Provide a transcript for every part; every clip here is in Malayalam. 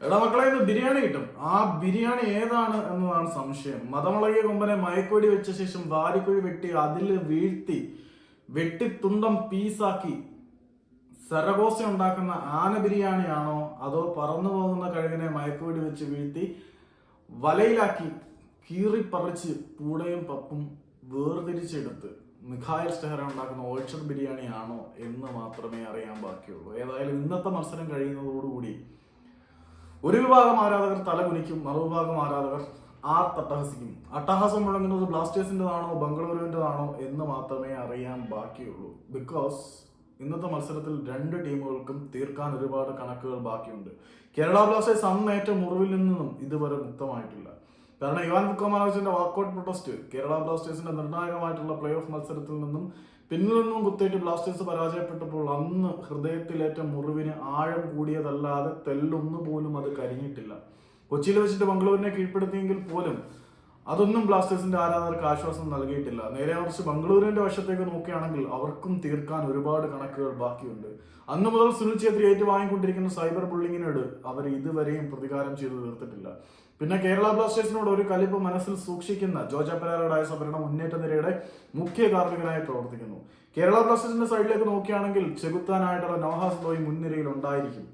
എടാ മക്കളെ ഇന്ന് ബിരിയാണി കിട്ടും. ആ ബിരിയാണി ഏതാണ് എന്നതാണ് സംശയം. മതമുളകിയ കൊമ്പനെ മയക്കൊടി വെച്ച ശേഷം വാരിക്കുഴി വെട്ടി അതിൽ വീഴ്ത്തി വെട്ടിത്തുണ്ടം പീസാക്കി സരഗോസ ഉണ്ടാക്കുന്ന ആന ബിരിയാണിയാണോ അതോ പറന്നു പോകുന്ന കഴുകിനെ മയക്കുവെടി വെച്ച് വീഴ്ത്തി വലയിലാക്കി കീറിപ്പറിച്ച് പൂടയും പപ്പും വേർതിരിച്ചെടുത്ത് മിഖായൽ സ്റ്റെഹറ ഉണ്ടാക്കുന്ന ഓൾച്ചർ ബിരിയാണിയാണോ എന്ന് മാത്രമേ അറിയാൻ ബാക്കിയുള്ളൂ. ഏതായാലും ഇന്നത്തെ മത്സരം കഴിയുന്നതോടുകൂടി ഒരു വിഭാഗം ആരാധകർ തലകുനിക്കും മറുവിഭാഗം ആരാധകർ ആർ തട്ടഹസിക്കും അട്ടഹാസം മുഴങ്ങുന്നത് ബ്ലാസ്റ്റേഴ്സിന്റെതാണോ ബംഗളൂരുവിന്റെതാണോ എന്ന് മാത്രമേ അറിയാൻ ബാക്കിയുള്ളൂ. ബിക്കോസ് ഇന്നത്തെ മത്സരത്തിൽ രണ്ട് ടീമുകൾക്കും തീർക്കാൻ ഒരുപാട് കണക്കുകൾ ബാക്കിയുണ്ട്. കേരള ബ്ലാസ്റ്റേഴ്സ് അന്നേറ്റ മുറിവിൽ നിന്നും ഇതുവരെ മുക്തമായിട്ടില്ല. കാരണം ഇവാൻ കുക്കോമാനോവിച്ചിന്റെ വാക്കൗട്ട് പ്രൊട്ടസ്റ്റ് കേരള ബ്ലാസ്റ്റേഴ്സിന്റെ നിർണായകമായിട്ടുള്ള പ്ലേ ഓഫ് മത്സരത്തിൽ നിന്നും പിന്നിൽ നിന്നും കുത്തേറ്റ് ബ്ലാസ്റ്റേഴ്സ് പരാജയപ്പെട്ടപ്പോൾ അന്ന് ഹൃദയത്തിലേറ്റ മുറിവിന് ആഴം കൂടിയതല്ലാതെ തെല്ലൊന്നു പോലും അത് കരിഞ്ഞിട്ടില്ല. കൊച്ചിയിൽ വെച്ചിട്ട് ബംഗളൂരിനെ കീഴ്പ്പെടുത്തിയെങ്കിൽ പോലും അതൊന്നും ബ്ലാസ്റ്റേഴ്സിന്റെ ആരാധകർക്ക് ആശ്വാസം നൽകിയിട്ടില്ല. നേരെ മറിച്ച് ബംഗളൂരുവിന്റെ വശത്തേക്ക് നോക്കുകയാണെങ്കിൽ അവർക്കും തീർക്കാൻ ഒരുപാട് കണക്കുകൾ ബാക്കിയുണ്ട്. അന്ന് മുതൽ സുനിൽ ഛേത്രി ഏറ്റുവാങ്ങിക്കൊണ്ടിരിക്കുന്ന സൈബർ ബുള്ളിങ്ങിനോട് അവർ ഇതുവരെയും പ്രതികാരം ചെയ്തു തീർത്തിട്ടില്ല. പിന്നെ കേരള ബ്ലാസ്റ്റേഴ്സിനോട് ഒരു കലിപ്പ് മനസ്സിൽ സൂക്ഷിക്കുന്ന ജോജ പെരാറയുടെ സമരണ മുന്നേറ്റ നിരയുടെ മുഖ്യ കാർമ്മികനായി പ്രവർത്തിക്കുന്നു. കേരള ബ്ലാസ്റ്റേഴ്സിന്റെ സൈഡിലേക്ക് നോക്കുകയാണെങ്കിൽ ചെകുത്താനായിട്ടുള്ള നോഹാസ് ലോയി മുൻനിരയിൽ ഉണ്ടായിരിക്കും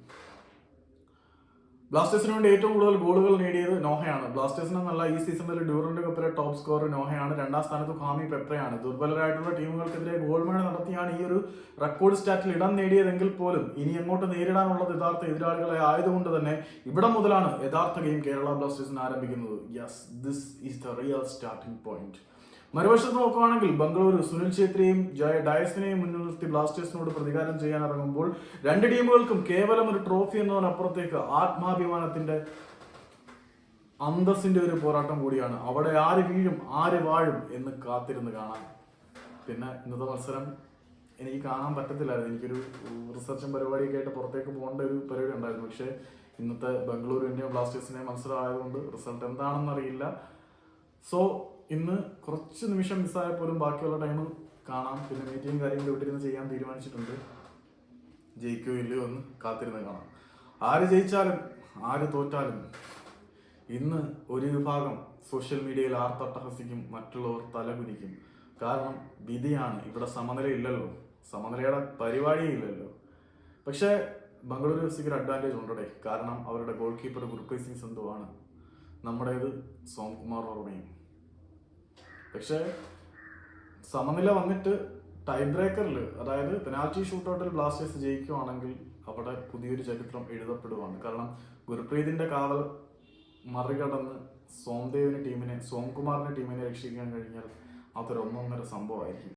ബ്ലാസ്റ്റേഴ്സിന് വേണ്ടി ഏറ്റവും കൂടുതൽ ഗോളുകൾ നേടിയത് നോഹയാണ്. ബ്ലാസ്റ്റേഴ്സിന് നല്ല ഈ സീസണിൽ ഡ്യൂറന്റ് കപ്പിലെ ടോപ്പ് സ്കോർ നോഹയാണ്. രണ്ടാം സ്ഥാനത്ത് ഖാമി പെപ്രയാണ്. ദുർബലരായിട്ടുള്ള ടീമുകൾക്കെതിരെ ഗോൾ മേള നടത്തിയാണ് ഈ ഒരു റെക്കോർഡ് സ്റ്റാറ്റിൽ ഇടം നേടിയതെങ്കിൽ പോലും ഇനി അങ്ങോട്ട് നേരിടാനുള്ളത് യഥാർത്ഥ എതിരാളികളെ ആയതുകൊണ്ട് തന്നെ ഇവിടെ മുതലാണ് യഥാർത്ഥ ഗെയിം കേരള ബ്ലാസ്റ്റേഴ്സിന് ആരംഭിക്കുന്നത്. Yes this is the real starting point മറുവശത്ത് നോക്കുകയാണെങ്കിൽ ബംഗളൂരു സുനിൽ ഛേത്രിയെയും ജയ ഡയസിനെയും മുന്നിൽ നിർത്തി ബ്ലാസ്റ്റേഴ്സിനോട് പ്രതികാരം ചെയ്യാൻ ഇറങ്ങുമ്പോൾ രണ്ട് ടീമുകൾക്കും കേവലം ഒരു ട്രോഫി എന്നതിനപ്പുറത്തേക്ക് ആത്മാഭിമാനത്തിന്റെ അന്തസ്സിന്റെ ഒരു പോരാട്ടം കൂടിയാണ്. അവിടെ ആര് വീഴും ആര് വാഴും എന്ന് കാത്തിരുന്ന് കാണാം പിന്നെ ഇന്നത്തെ മത്സരം എനിക്ക് കാണാൻ പറ്റത്തില്ലായിരുന്നു. എനിക്കൊരു റിസർച്ചും പരിപാടിയൊക്കെ ആയിട്ട് പുറത്തേക്ക് പോകേണ്ട ഒരു പരിപാടി ഉണ്ടായിരുന്നു. പക്ഷേ ഇന്നത്തെ ബംഗളൂരുവിന്റെയും ബ്ലാസ്റ്റേഴ്സിനെ മത്സരം ആയതുകൊണ്ട് റിസൾട്ട് എന്താണെന്ന് അറിയില്ല സോ ഇന്ന് കുറച്ച് നിമിഷം മിസ്സായ പോലും ബാക്കിയുള്ള ടൈം കാണാം. പിന്നെ മീറ്റിംഗ് കാര്യങ്ങൾ വിട്ടിരുന്ന് ചെയ്യാൻ തീരുമാനിച്ചിട്ടുണ്ട്. ജയിക്കോ ഇല്ലയോ എന്ന് കാത്തിരുന്ന് കാണാം. ആര് ജയിച്ചാലും ആര് തോറ്റാലും ഇന്ന് ഒരു വിഭാഗം സോഷ്യൽ മീഡിയയിൽ ആർത്തട്ടഹസിക്കും മറ്റുള്ളവർ തലകുനിക്കും കാരണം വിധിയാണ്. ഇവിടെ സമനില ഇല്ലല്ലോ. സമനിലയുടെ പരിപാടിയേ ഇല്ലല്ലോ. പക്ഷേ ബംഗളൂരു എഫ് സിക്ക് ഒരു അഡ്വാന്റേജ് ഉണ്ടടേ? കാരണം അവരുടെ ഗോൾ കീപ്പർ ഗുർപ്രീത് സിംഗ് സന്ധുവാണ് നമ്മുടേത് സോംകുമാർ വർമ്മയും. പക്ഷേ സമനില വന്നിട്ട് ടൈ ബ്രേക്കറിൽ അതായത് പെനാൽറ്റി ഷൂട്ടൗട്ടിൽ ബ്ലാസ്റ്റേഴ്സ് ജയിക്കുവാണെങ്കിൽ അവിടെ പുതിയൊരു ചരിത്രം എഴുതപ്പെടുവാണ്. കാരണം ഗുരുപ്രീതിന്റെ കാവൽ മറികടന്ന് സോംദേവിന് ടീമിനെ സോംകുമാറിന്റെ ടീമിനെ രക്ഷിക്കാൻ കഴിഞ്ഞാൽ അതൊരു ഒന്നൊന്നര സംഭവമായിരിക്കും.